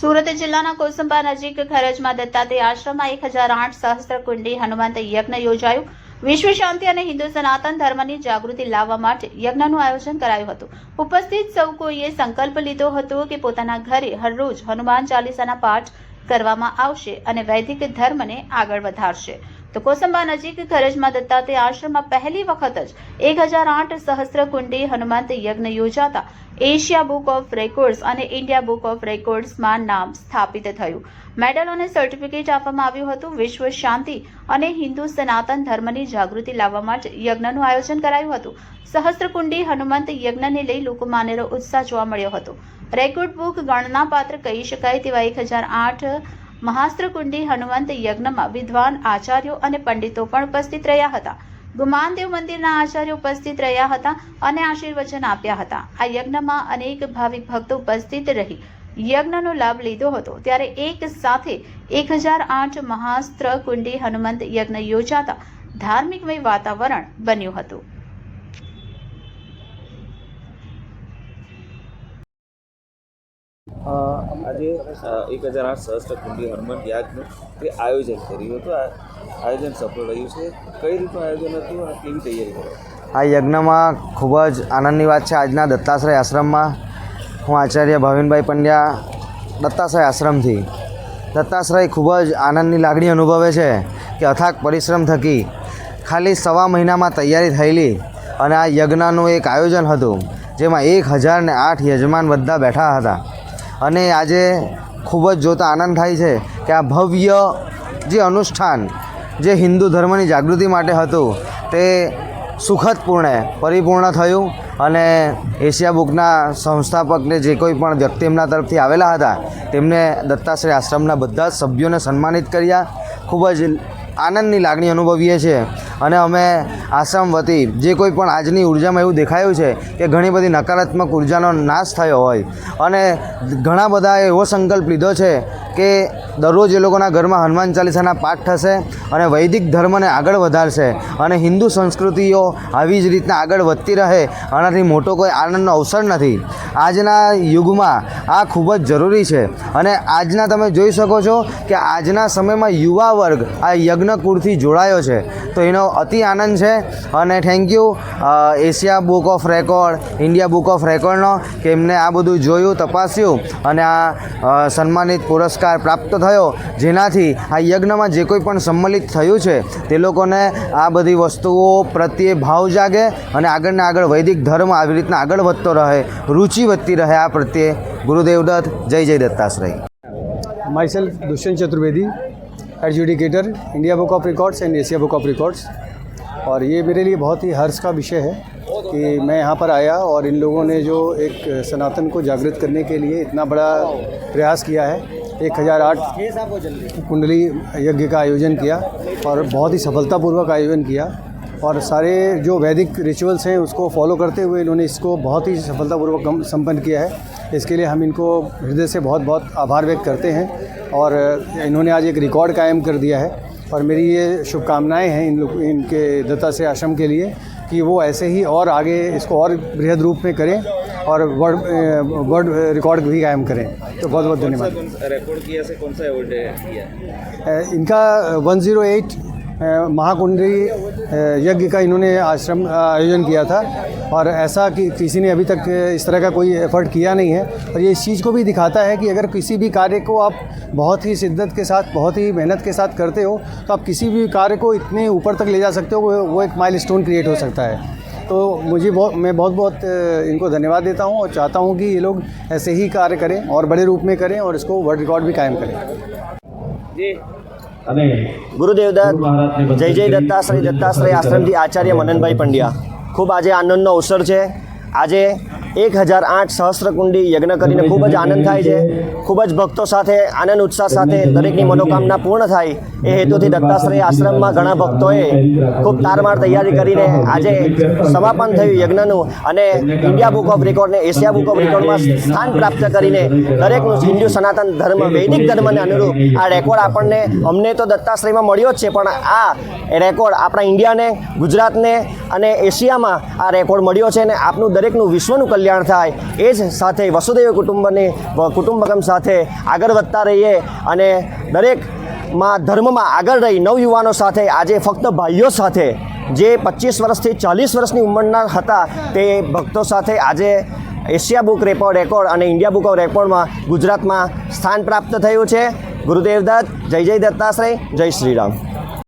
સુરત જિલ્લાના કોસંબા નજીક ખરજમાં દત્તાત્રેય આશ્રમમાં એક હજાર આઠ સહસ્ત્ર કુંડી હનુમંત યજ્ઞ યોજાયું. વિશ્વ શાંતિ અને હિન્દુ સનાતન ધર્મની જાગૃતિ લાવવા માટે યજ્ઞનું આયોજન કરાયું હતું. ઉપસ્થિત સૌ કોઈએ સંકલ્પ લીધો હતો કે પોતાના ઘરે હરરોજ હનુમાન ચાલીસાના પાઠ કરવામાં આવશે અને વૈદિક ધર્મને આગળ વધારશે. તો કોસંબા નજીક ખરજમાં દત્તાત્રેય આશ્રમમાં પહેલી વખત જ એક હજાર આઠ સહસ્ત્ર કુંડી હનુમંત યજ્ઞ યોજાતા. એશિયા બુક ઓફ રેકોર્ડ્સ અને ઇન્ડિયા બુક ઓફ રેકોર્ડ્સમાં નામ સ્થાપિત થયું. મેડલ અને સર્ટિફિકેટ આપવામાં આવ્યું હતું. વિશ્વ શાંતિ અને હિન્દુ સનાતન ધર્મની જાગૃતિ લાવવા માટે યજ્ઞનું આયોજન કરાયું હતું. સહસ્ત્રકુંડી હનુમંત યજ્ઞને લઈ લોકો અનેરો ઉત્સાહ જોવા મળ્યો હતો. રેકોર્ડ બુક ગણનાપાત્ર કહી શકાય તેવા એક હજાર આઠ મહાસ્ત્રકુંડી, હનુમંત યજ્ઞમાં વિદ્વાન આચાર્યો અને પંડિતો પણ ઉપસ્થિત રહ્યા હતા. ગુમાનદેવ મંદિરના આચાર્યો ઉપસ્થિત રહ્યા હતા અને આશીર્વચન આપ્યા હતા. આ યજ્ઞમાં અનેક ભાવિક ભક્તો ઉપસ્થિત રહી. યજ્ઞનો લાભ લીધો હતો. ત્યારે એક સાથે એક હજાર આઠ મહાસ્ત્ર કુંડી હનુમંત યજ્ઞ યોજાતા ધાર્મિકમય વાતાવરણ બન્યું હતું. આજે એક હજાર આઠ સહસ્ત્ર કુંડી હનુમાન યાગનું તે આયોજન કર્યું હતું. આયોજન સફળ રહ્યું છે. કઈ રીતનું આયોજન હતું? અને કેવી તૈયારી કરો? આ યજ્ઞમાં ખૂબ જ આનંદની વાત છે. આજના દત્તાશ્રય આશ્રમમાં હું આચાર્ય ભાવિનભાઈ પંડ્યા દત્તાશ્રય આશ્રમથી. દત્તાશ્રય ખૂબ જ આનંદની લાગણી અનુભવે છે કે અથાગ પરિશ્રમ થકી ખાલી સવા મહિનામાં તૈયારી થયેલી અને આ યજ્ઞનું એક આયોજન હતું, જેમાં એક હજાર ને આઠ યજમાન બધા બેઠા હતા. અને આજે ખૂબ જ જોતા આનંદ થાય છે કે આ ભવ્ય જે અનુષ્ઠાન, જે હિન્દુ ધર્મની જાગૃતિ માટે હતું, તે સુખદપૂર્ણે, પરિપૂર્ણ થયું અને એશિયા બુકના સંસ્થાપકને જે કોઈ પણ વ્યક્તિ એમના તરફથી આવેલા હતા, તેમને દત્તાશ્રય આશ્રમના બધા જ સભ્યોને સન્માનિત કર્યા. ખૂબ જ આનંદની લાગણી અનુભવીએ છીએ. અને અમે આસામ વતી જે કોઈ પણ આજની ઉર્જામાં એવું દેખાયું છે કે ઘણી બધી નકારાત્મક ઉર્જાનો નાશ થયો હોય. અને ઘણા બધાએ એવો સંકલ્પ લીધો છે કે દરરોજ એ લોકોના ઘરમાં હનુમાન ચાલીસાના પાઠ થશે અને વૈદિક ધર્મને આગળ વધારશે અને હિન્દુ સંસ્કૃતિઓ આવી જ રીતના આગળ વધતી રહે આનાથી મોટો કોઈ આનંદનો અવસર નથી. આજના યુગમાં આ ખૂબ જ જરૂરી છે અને આજના તમે જોઈ શકો છો કે આજના સમયમાં યુવા વર્ગ આ યજ્ઞકુળથી જોડાયો છે. તો એનો અતિ આનંદ છે અને thank you Asia book of record, India book of રેકોર્ડનો, કે એમને આ બધું જોયું, તપાસ્યું અને આ સન્માનિત પુરસ્કાર પ્રાપ્ત થયો જેનાથી આ યજ્ઞમાં જે કોઈ પણ સંમલિત થયું છે તે લોકોને આ બધી વસ્તુઓ પ્રત્યે ભાવ જાગે અને આગળને આગળ વૈદિક ધર્મ આવી રીતના આગળ વધતો રહે રુચિ વધતી રહે આ પ્રત્યે ગુરુદેવ દત્ત જય જય Dattashray my self Dushyant Chaturvedi adjudicator India book of records and Asia book of records और ये मेरे लिए बहुत ही हर्ष का विषय है कि मैं यहाँ पर आया और इन लोगों ने जो एक सनातन को जागृत करने के लिए इतना बड़ा प्रयास किया है एक हज़ार आठ कुंडली यज्ञ का आयोजन किया और बहुत ही सफलतापूर्वक आयोजन किया और सारे जो वैदिक रिचुअल्स हैं उसको फॉलो करते हुए इन्होंने इसको बहुत ही सफलतापूर्वक संपन्न किया है। इसके लिए हम इनको हृदय से बहुत बहुत आभार व्यक्त करते हैं और इन्होंने आज एक रिकॉर्ड कायम कर दिया है और मेरी ये शुभकामनाएँ हैं इन लोग इनके दत्ता से आश्रम के लिए कि वो ऐसे ही और आगे इसको और बृहद रूप में करें। और वर्ल्ड वर्ल्ड रिकॉर्ड भी कायम करें। तो बहुत बहुत धन्यवाद। रेकॉर्ड किया से कौन सा अवार्ड किया? इनका 108 अ, महाकुंडी अ, यज्ञ का इन्होंने आश्रम आयोजन किया था। और ऐसा कि किसी ने अभी तक इस तरह का कोई एफर्ट किया नहीं है। और ये इस चीज़ को भी दिखाता है कि अगर किसी भी कार्य को आप बहुत ही शिद्दत के साथ बहुत ही मेहनत के साथ करते हो तो आप किसी भी कार्य को इतने ऊपर तक ले जा सकते हो वो वो एक माइलस्टोन क्रिएट हो सकता है। तो मुझे बहुत मैं बहुत बहुत अ, इनको धन्यवाद देता हूँ और चाहता हूँ कि ये लोग ऐसे ही कार्य करें और बड़े रूप में करें और इसको वर्ल्ड रिकॉर्ड भी कायम करें જી અને ગુરુદેવ દત્ત જય જય દત્તાશ્રય દત્તાશ્રય આશ્રમથી આચાર્ય મનનભાઈ પંડ્યા ખૂબ આજે આનંદનો અવસર છે આજે એક હજાર આઠ સહસ્ત્રકુંડી યજ્ઞ કરીને ખૂબ જ આનંદ થાય છે. ખૂબ જ ભક્તો સાથે, આનંદ, ઉત્સાહ સાથે દરેકની મનોકામના પૂર્ણ થાય. એ હેતુથી દત્તાશ્રય આશ્રમમાં ઘણા ભક્તોએ ખૂબ તારમાર તૈયારી કરીને આજે સમાપન થયું યજ્ઞનું અને ઇન્ડિયા બુક ઓફ રેકોર્ડને એશિયા બુક ઓફ રેકોર્ડમાં સ્થાન પ્રાપ્ત કરીને દરેકનું હિન્દુ સનાતન ધર્મ, વૈદિક ધર્મને અનુરૂપ આ રેકોર્ડ આપણને, અમને તો દત્તાશ્રયમાં મળ્યો જ છે, પણ આ રેકોર્ડ આપણા ઇન્ડિયાને, ગુજરાતને અને એશિયામાં આ રેકોર્ડ મળ્યો છે અને આપનું દરેકનું વિશ્વનું કલ્યાણ કલ્યાણ થાય. એ જ સાથે વસુદેવ કુટુંબની કુટુંબકમ સાથે આગળ વધતા રહીએ અને દરેકમાં ધર્મમાં આગળ રહી નવયુવાનો સાથે, આજે ફક્ત ભાઈઓ સાથે, જે પચીસ વર્ષથી ચાલીસ વર્ષની ઉંમરના હતા, તે ભક્તો સાથે આજે એશિયા બુક રેકોર્ડ રેકોર્ડ અને ઇન્ડિયા બુક ઓફ રેકોર્ડમાં ગુજરાતમાં સ્થાન પ્રાપ્ત થયું છે. ગુરુદેવ દત્ત, જય જય દત્તાશ્રય જય શ્રી રામ